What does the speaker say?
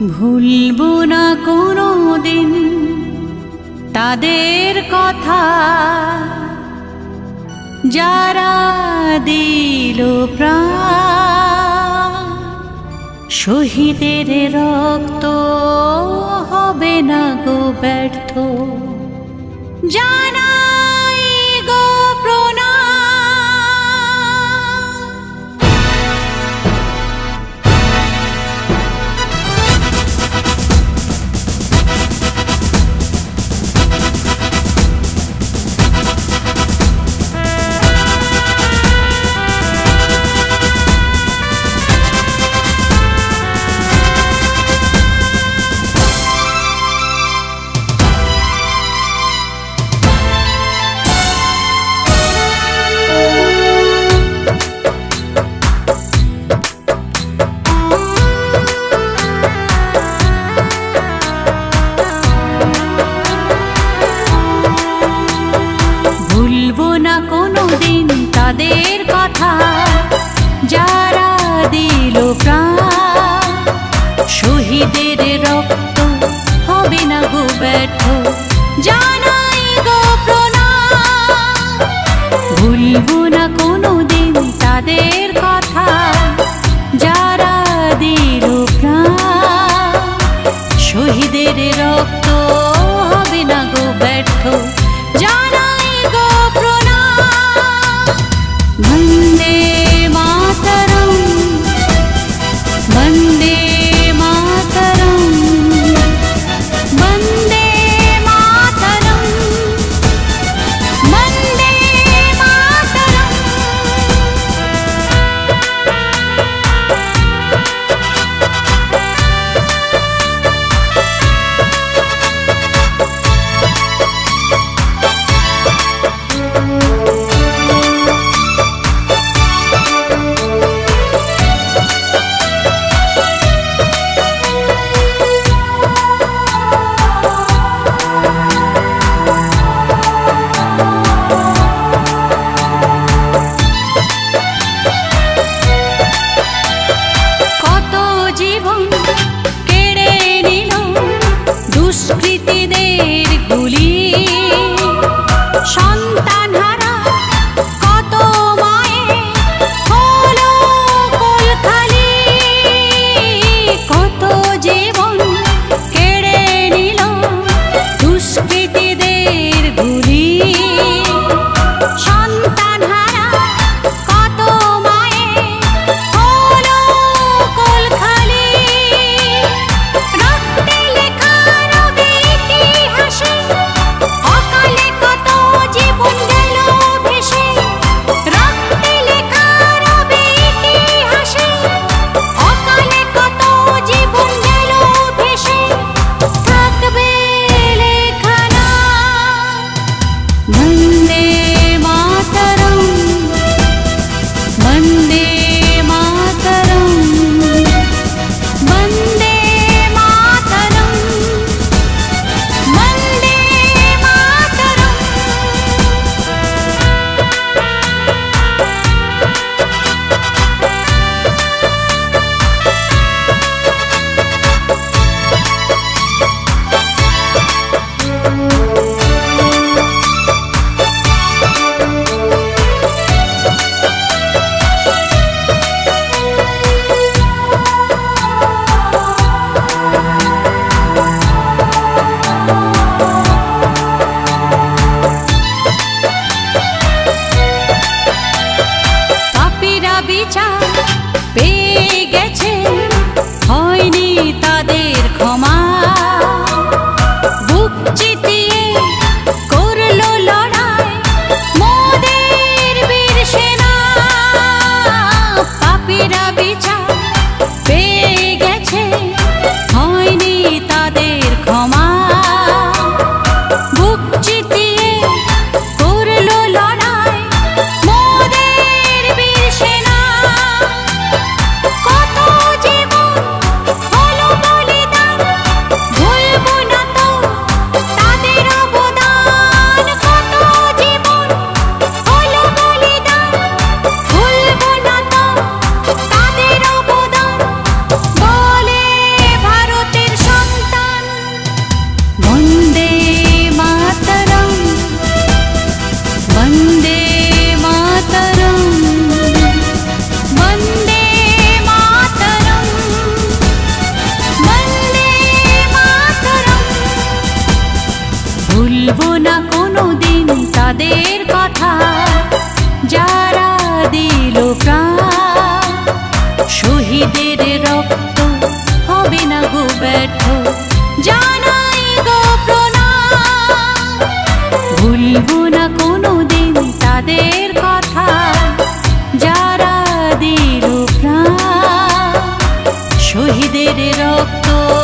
ভুলব না কোনো দিন তাদের কথা। যারা দিল প্রাণ, শহীদের রক্ত হবে না গো ব্যর্থ। জান না কোনো দিন তাদের നേരി ഗുലീ Bye. Oh.